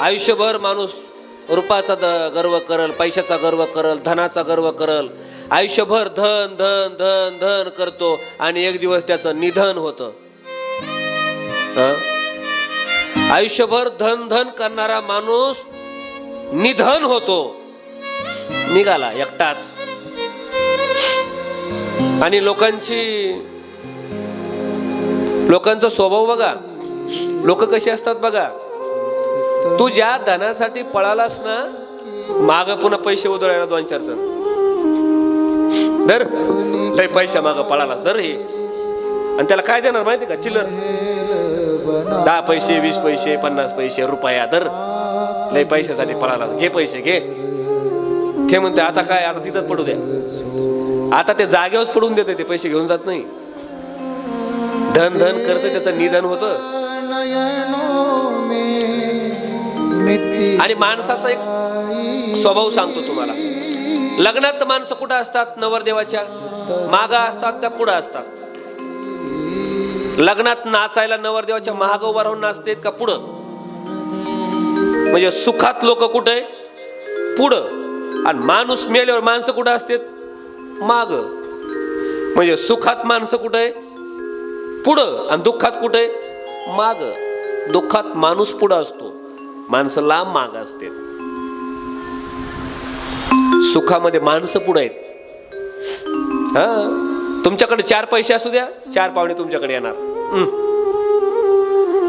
आयुष्यभर माणूस रुपाचा द- गर्व करल पैशाचा गर्व करल धनाचा गर्व करल. आयुष्यभर धन धन धन धन करतो आणि एक दिवस त्याचं निधन होतं. आयुष्यभर धन धन करणारा माणूस निधन होतो. निघाला एकटाच. आणि लोकांची लोकांचा स्वभाव बघा. लोक कशी असतात बघा. तू ज्या धनासाठी पळालास ना माग पुन्हा पैसे उधळायला दोन चार जण. दर लय पैसा माग पळालास दर हे. आणि त्याला काय देणार माहिती का? चिल्लर. दहा पैसे वीस पैसे पन्नास पैसे रुपया दर लय पैशासाठी पळाला घे पैसे घे. ते म्हणते आता काय? आता तिथंच पडू द्या. आता ते जागेवर पडून देते ते पैसे घेऊन जात नाही. धन धन करते त्याचं निधन होतं. आणि माणसाचा एक स्वभाव सांगतो तुम्हाला. लग्नात माणसं कुठं असतात? नवरदेवाच्या मागा असतात त्या पुढं असतात? लग्नात नाचायला नवरदेवाच्या महाग उभा राहून नाचते का पुढं? म्हणजे सुखात लोक कुठे पुढं. आणि माणूस मेल्यावर माणसं कुठं असतात? माग. म्हणजे सुखात माणसं कुठे पुढं. आणि दुःखात कुठे माग. दुःखात माणूस पुढं असतो. माणसं लांब माग असते सुखामध्ये माणसं पुढे आहेत. हा? तुमच्याकडे चार पैसे असू द्या चार पाहुणे तुमच्याकडे येणार.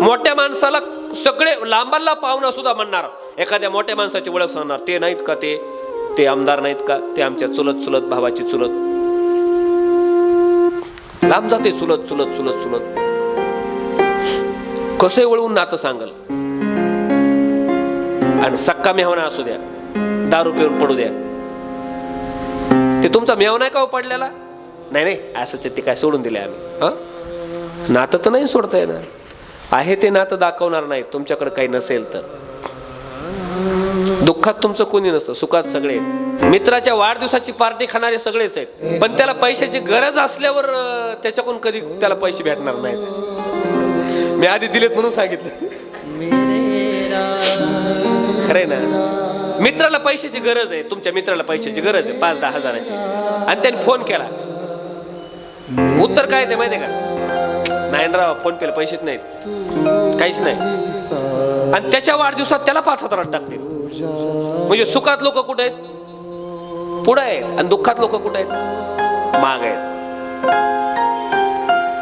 मोठ्या माणसाला सगळे लांबाला पाहुणा सुद्धा म्हणणार. एखाद्या मोठ्या माणसाची ओळख सांगणार ते नाहीत का ते? ते आमदार नाहीत का? ते आमच्या चुलत चुलत भावाची चुलत. लांब जाते चुलत चुलत चुलत चुलत. कसं वळवून नातं सांगल? आणि सक्का मेहवणा असू द्या दारू पिऊन पडू द्या. ते तुमचा मेव आहे का हो पडलेला? नाही नाही असंच ते काय सोडून दिले आम्ही. हा? नातं तर नाही सोडता येणार. आहे ते नातं दाखवणार नाही तुमच्याकडे काही नसेल तर. दुःखात तुमचं कोणी नसतं सुखात सगळे. मित्राच्या वाढदिवसाची पार्टी खाणारे सगळेच आहेत. पण त्याला पैशाची गरज असल्यावर त्याच्याकडून कधी त्याला पैसे भेटणार नाहीत. मी आधी दिलेत म्हणून सांगितलं. खरंय ना? मित्राला पैशाची गरज आहे तुमच्या मित्राला पैशाची गरज आहे पाच दहा हजाराची. आणि त्याने फोन केला. उत्तर काय ते माहितीये का? नाही ना राव फोन पेला पैसेच नाहीत. काहीच नाही. आणि त्याच्या वाढदिवसात त्याला पाच हजारात टाकतील. म्हणजे सुखात लोक कुठे आहेत? पुढे आहेत. आणि दुःखात लोक कुठे आहेत? माग आहेत.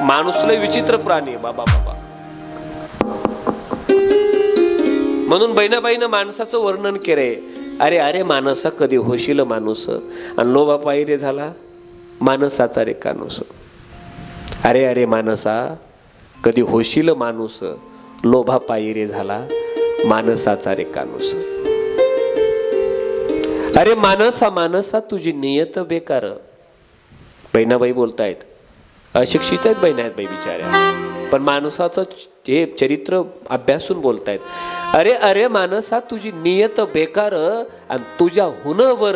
माणूस लय विचित्र प्राणी आहे बाबा बाबा. म्हणून बहिणाबाईनं माणसाचं वर्णन केलंय. अरे अरे माणसा कधी होशील माणूस? आणि लोभा पायरे झाला माणसाचा रे कानूस. अरे अरे मानसा कधी होशील माणूस? लोभा पायरे झाला मानसाचा रे कानूस. अरे मानसा मानसा तुझी नियत बेकार. बहिणाबाई बोलतायत. अशिक्षित आहेत बहिणा आहेत बाई बिचाऱ्या. पण माणसाचं हे चरित्र अभ्यासून बोलतायत. अरे अरे माणसा तुझी नियत बेकार आणि तुझ्या हुन बर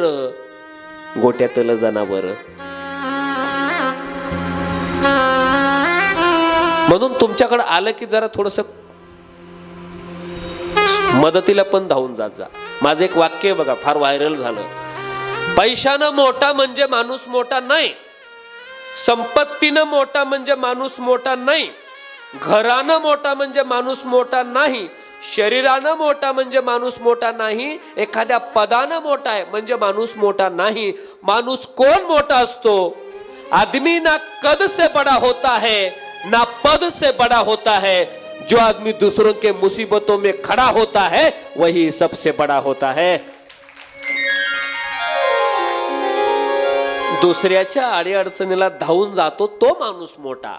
गोट्यातलं जनावर. म्हणून तुमच्याकडे आलं की जरा थोडस मदतीला पण धावून जात जा. माझं एक वाक्य बघा फार व्हायरल झालं. पैशानं मोठा म्हणजे माणूस मोठा नाही. संपत्तीनं मोठा म्हणजे माणूस मोठा नाही. घरानं मोठा म्हणजे माणूस मोठा नाही. शरीरानं मोठा म्हणजे माणूस मोठा नाही एखाद्या पदानं मोठा आहे म्हणजे माणूस मोठा नाही. माणूस कोण मोठा असतो? आदमी ना कद से बड़ा होता है ना पद से बड़ा होता है. जो आदमी दूसरों के मुसीबतों में खड़ा होता है वही सबसे बड़ा होता है. दुसऱ्याच्या अडीअडचणीला धावून जातो तो माणूस मोठा.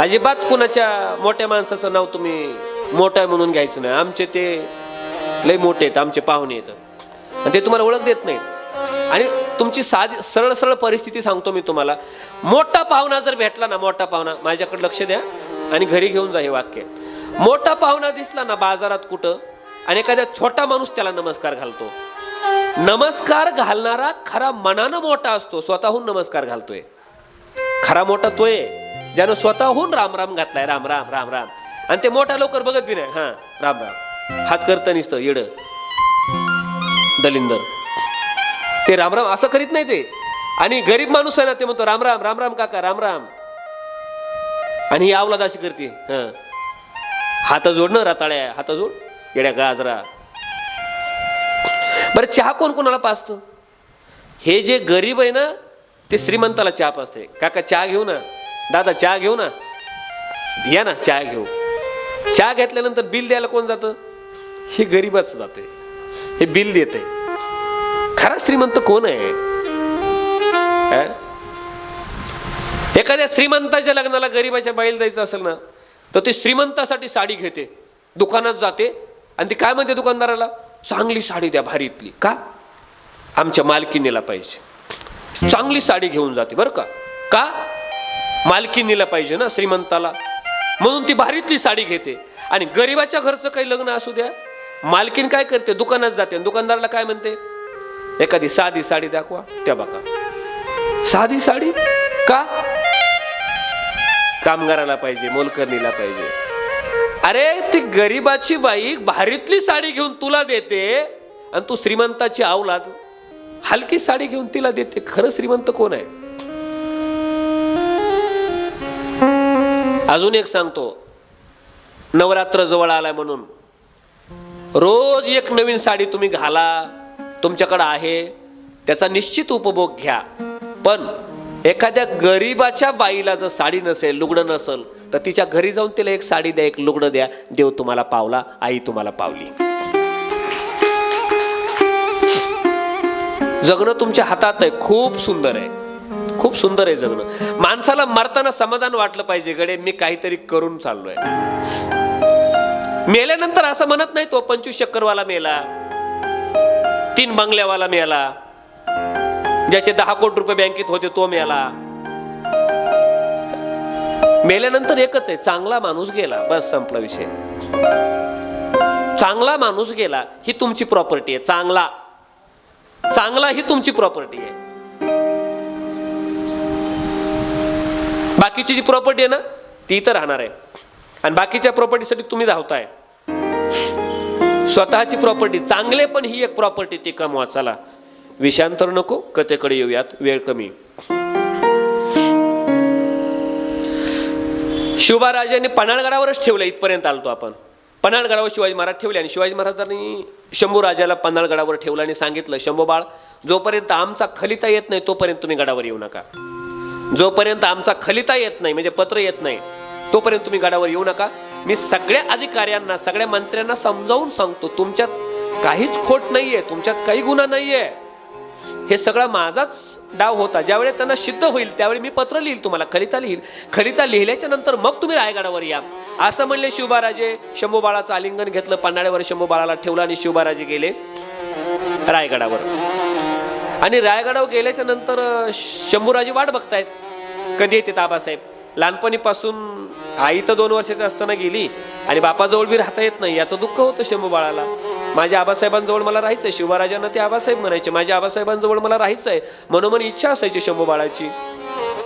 अजिबात कुणाच्या मोठ्या माणसाचं नाव तुम्ही मोठ्या म्हणून घ्यायचं नाही. आमचे ते लय मोठे आहेत आमचे पाहुणे आहेत. आणि ते तुम्हाला ओळख देत नाहीत. आणि तुमची साधी सरळ सरळ परिस्थिती सांगतो मी तुम्हाला. मोठा पाहुणा जर भेटला ना मोठा पाहुणा माझ्याकडे लक्ष द्या आणि घरी घेऊन जा हे वाक्य. मोठा पाहुणा दिसला ना बाजारात कुठं आणि एखाद्या छोटा माणूस त्याला नमस्कार घालतो. नमस्कार घालणारा खरा मनानं मोठा असतो स्वतःहून नमस्कार घालतोय. खरा मोठा तो आहे. ज्यानं स्वतःहून राम राम घातलाय राम राम राम राम. आणि ते मोठा लवकर बघत बी नाही. हा राम राम. हात करता निसतं येड. दलिंदर. ते राम राम असं करीत नाही ते. आणि गरीब माणूस आहे ना ते म्हणतो राम राम राम राम काका राम राम. आणि ही आवलाद अशी करते. हा. हात जोड ना रताळ्या हात जोड येड्या गाजरा. बरं चहा कोण कोणाला पाचतो हे जे गरीब आहे ना ते श्रीमंताला चहा पाचते काका चहा घेऊ ना. दादा चहा घेऊ ना? या ना चहा घेऊ. चहा घेतल्यानंतर बिल द्यायला कोण जातं? हे गरीबच जाते. हे बिल देते. खरा श्रीमंत कोण आहे? एखाद्या श्रीमंताच्या लग्नाला गरीबाच्या बाईला जायचं असेल ना तर ते श्रीमंतासाठी साडी घेते. दुकानात जाते आणि ती काय म्हणते दुकानदाराला? चांगली साडी द्या भारीतली. का? आमच्या मालकीनेला पाहिजे. चांगली साडी घेऊन जाते. बरं का? का? मालकीनीला पाहिजे ना श्रीमंताला. म्हणून ती भारीतली साडी घेते. आणि गरीबाच्या घरचं काही लग्न असू द्या मालकीन काय करते? दुकानात जाते. आणि दुकानदाराला काय म्हणते? एखादी साधी साडी दाखवा. त्या बघा. साधी साडी? का? कामगाराला पाहिजे मोलकर्णीला पाहिजे. अरे ती गरीबाची बाई भारीतली साडी घेऊन तुला देते आणि तू श्रीमंताची आवलाद. हलकी साडी घेऊन तिला देते. खरं श्रीमंत कोण आहे? अजून एक सांगतो. नवरात्र जवळ आलाय म्हणून. रोज एक नवीन साडी तुम्ही घाला तुमच्याकडं आहे त्याचा निश्चित उपभोग घ्या. पण एखाद्या गरीबाच्या बाईला जर साडी नसेल लुगडं नसेल तर तिच्या घरी जाऊन तिला एक साडी द्या एक लुगडं द्या. देव तुम्हाला पावला आई तुम्हाला पावली. जगणं तुमच्या हातात आहे खूप सुंदर आहे. खूप सुंदर आहे जगणं. माणसाला मरताना समाधान वाटलं पाहिजे गडे मी काहीतरी करून चाललोय. मेल्यानंतर असं म्हणत नाही तो पंचवीस चक्करवाला मेला तीन बंगल्यावाला मेला ज्याचे दहा कोटी रुपये बँकेत होते तो मेला. मेल्यानंतर एकच आहे चांगला माणूस गेला बस संपला विषय. चांगला माणूस गेला ही तुमची प्रॉपर्टी आहे चांगला. चांगला ही तुमची प्रॉपर्टी आहे. बाकीची जी प्रॉपर्टी आहे ना ती इथं राहणार आहे. आणि बाकीच्या प्रॉपर्टीसाठी तुम्ही धावताय. स्वतःची प्रॉपर्टी चांगले पण ही एक प्रॉपर्टी ती कमवा. चला विषांतर नको कथेकडे येऊयात वेळ कमी. शिवबाराजांनी पन्हाळगडावरच ठेवलं इथपर्यंत आलतो आपण. पन्हाळगडावर शिवाजी महाराज ठेवले आणि शिवाजी महाराजांनी शंभू राजाला पन्हाळगडावर ठेवलं आणि सांगितलं शंभू बाळ जोपर्यंत आमचा खलिता येत नाही तोपर्यंत तुम्ही गडावर येऊ नका. जोपर्यंत आमचा खलिता येत नाही म्हणजे पत्र येत नाही तोपर्यंत तुम्ही गडावर येऊ नका. मी सगळ्या अधिकाऱ्यांना सगळ्या मंत्र्यांना समजावून सांगतो तुमच्यात काहीच खोट नाहीये तुमच्यात काही गुन्हा नाहीये. हे सगळा माझाच डाव होता. ज्यावेळी त्यांना सिद्ध होईल त्यावेळी मी पत्र लिहील तुम्हाला खलिता लिहील. खलिता लिहिल्याच्या नंतर मग तुम्ही रायगडावर या. असं म्हणले शिवबाराजे शंभूबाळाचं आलिंगन घेतलं पन्हाळ्यावर शंभूबाळाला ठेवलं आणि शिवबाराजे गेले रायगडावर. आणि रायगडावर गेल्याच्यानंतर शंभूराजी वाट बघतायत. कधी येते आबासाहेब लहानपणीपासून आई तर दोन वर्षाची असताना गेली आणि बापाजवळ बी राहता येत नाही. याचं दुःख होतं शंभू बाळाला. माझ्या आबासाहेबांजवळ मला राहायचंय. शिवराजांना ते आबासाहेब म्हणायचे. माझ्या आबासाहेबांजवळ मला राहायचं आहे मनोमन इच्छा असायची शंभू बाळाची.